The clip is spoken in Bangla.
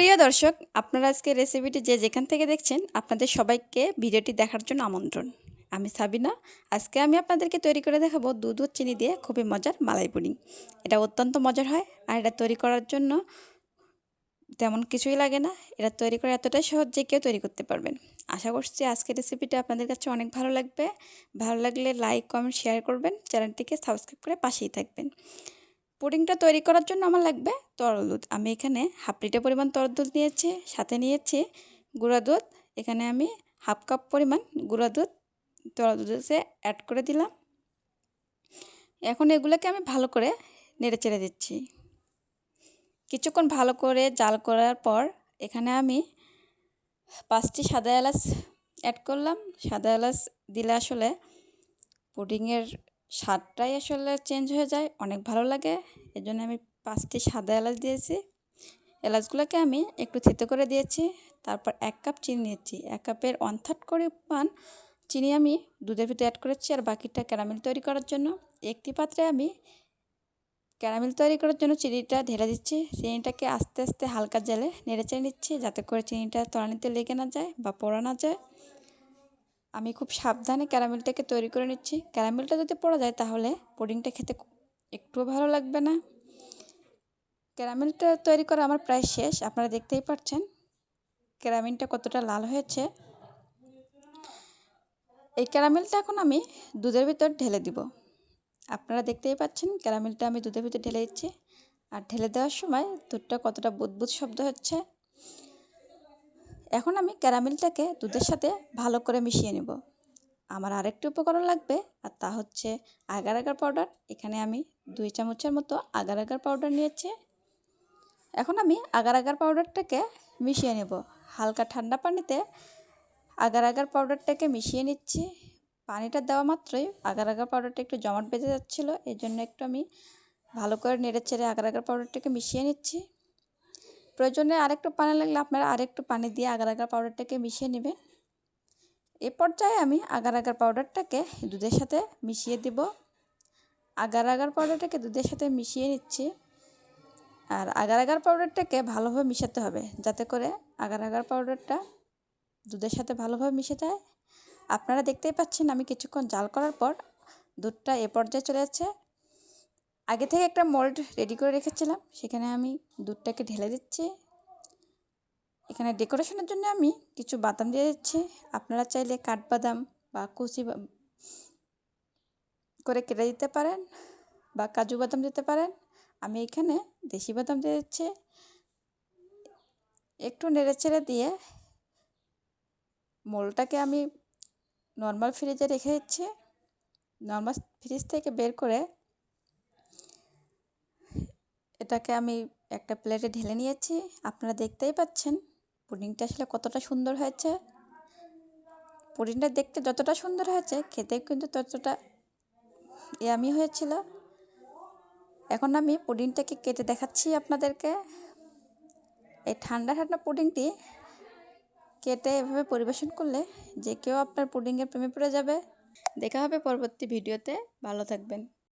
প্রিয় দর্শক, আপনারা আজকে রেসিপিটি যে যেখান থেকে দেখছেন, আপনাদের সবাইকে ভিডিওটি দেখার জন্য আমন্ত্রণ। আমি সাবিনা, আজকে আমি আপনাদেরকে তৈরি করে দেখাবো দুধ ও চিনি দিয়ে খুবই মজার মালাই পুডিং। এটা অত্যন্ত মজার হয় আর এটা তৈরি করার জন্য তেমন কিছুই লাগে না। এটা তৈরি করে এতটাই সহজ যে কেউ তৈরি করতে পারবেন। আশা করছি আজকের রেসিপিটা আপনাদের কাছে অনেক ভালো লাগবে। ভালো লাগলে লাইক কমেন্ট শেয়ার করবেন। চ্যানেলটিকে সাবস্ক্রাইব করে পাশেই থাকবেন। পুডিংটা তৈরি করার জন্য আমার লাগবে তরল দুধ। আমি এখানে হাফ লিটার পরিমাণ তরল দুধ নিয়েছি, সাথে নিয়েছি গুঁড়া দুধ। এখানে আমি হাফ কাপ পরিমাণ গুঁড়া দুধ, তরল দুধে অ্যাড করে দিলাম। এখন এগুলোকে আমি ভালো করে নেড়ে চেড়ে দিচ্ছি। কিছুক্ষণ ভালো করে জাল করার পর এখানে আমি পাঁচটি সাদা এলাচ অ্যাড করলাম। সাদা এলাচ দিলে আসলে পুডিংয়ের স্বাদটাই আসলে চেঞ্জ হয়ে যায়, অনেক ভালো লাগে। এর জন্য আমি পাঁচটি সাদা এলাচ দিয়েছি। এলাচগুলোকে আমি একটু থেতো করে দিয়েছি, তারপর এক কাপ চিনি নিয়েছি। এক কাপের ওয়ান থার্ড পরিমাণ চিনি আমি দুধের ভিতরে অ্যাড করেছি আর বাকিটা ক্যারামেল তৈরি করার জন্য। একটি পাত্রে আমি ক্যারামেল তৈরি করার জন্য চিনিটা ঢেলে দিচ্ছি। চিনিটাকে আস্তে আস্তে হালকা জেলে নেড়ে চেড়ে নিচ্ছি, যাতে করে চিনিটা তলানিতে লেগে না যায় বা পোড়া না যায়। আমি খুব সাবধানে ক্যারামেলটাকে তৈরি করে নিচ্ছি। ক্যারামেলটা যদি পড়া যায় তাহলে পুডিংটা খেতে একটুও ভালো লাগবে না। ক্যারামেলটা তৈরি করা আমার প্রায় শেষ, আপনারা দেখতেই পাচ্ছেন ক্যারামেলটা কতটা লাল হয়েছে। এই ক্যারামেলটা এখন আমি দুধের ভিতর ঢেলে দিব। আপনারা দেখতেই পাচ্ছেন ক্যারামেলটা আমি দুধের ভিতর ঢেলে দিচ্ছি। আর ঢেলে দেওয়ার সময় দুধটা কতটা বুদবুদ শব্দ হচ্ছে এখন আমি ক্যারামেলটাকে দুধের সাথে ভালো করে মিশিয়ে নেব। আমার আরেকটি উপকরণ লাগবে, আর তা হচ্ছে আগার আগার পাউডার। এখানে আমি দুই চামচের মতো আগার আগার পাউডার নিয়েছি। এখন আমি আগার আগার পাউডারটাকে মিশিয়ে নেব। হালকা ঠান্ডা পানিতে আগার আগার পাউডারটাকে মিশিয়ে নিচ্ছি। পানিটা দেওয়া মাত্রই আগার আগার পাউডারটা একটু জমাট বেঁধে যাচ্ছিল এই জন্য একটু আমি ভালো করে নেড়ে চেড়ে আগার আগার পাউডারটাকে মিশিয়ে নিচ্ছি। প্রয়োজনে আরেকটু পানি লাগলে আপনারা আরেকটু পানি দিয়ে আগার আগার পাউডারটাকে মিশিয়ে নেবেন। এ পর্যায়ে আমি আগার আগার পাউডারটাকে দুধের সাথে মিশিয়ে দিব। আগার আগার পাউডারটাকে দুধের সাথে মিশিয়ে নিচ্ছি। আর আগার আগার পাউডারটাকে ভালোভাবে মিশাতে হবে যাতে করে আগার আগার পাউডারটা দুধের সাথে ভালোভাবে মিশে যায়। আপনারা দেখতেই পাচ্ছেন আমি কিছুক্ষণ জাল করার পর দুধটা এ পর্যায়ে চলে যাচ্ছে। আগে থেকে একটা মোল্ড রেডি করে রেখেছিলাম। সেখানে আমি দুধটাকে ঢেলে দিচ্ছি। এখানে ডেকোরেশনের জন্য আমি কিছু বাদাম দিয়ে দিচ্ছি। আপনারা চাইলে কাঠবাদাম বা কুচি করে কেটে দিতে পারেন বা কাজু বাদাম দিতে পারেন। আমি এখানে দেশি বাদাম দিয়ে দিচ্ছি। একটু নেড়ে ছেড়ে দিয়ে মোলটাকে আমি নর্মাল ফ্রিজে রেখে দিচ্ছি। নর্মাল ফ্রিজ থেকে বের করে এটাকে আমি একটা প্লেটে ঢেলে নিয়েছি। আপনারা দেখতেই পাচ্ছেন, পুডিংটা আসলে কতটা সুন্দর হয়েছে। পুডিংটা দেখতে যতটা সুন্দর হয়েছে খেতে কিন্তু ততটা ইয়ামি হয়েছিল। এখন আমি পুডিংটাকে কেটে দেখাচ্ছি আপনাদেরকে। এই ঠান্ডা ঠান্ডা পুডিংটি কেটে এভাবে পরিবেশন করলে যে কেউ আপনার পুডিংয়ের প্রেমে পড়ে যাবে। দেখা হবে পরবর্তী ভিডিওতে। ভালো থাকবেন।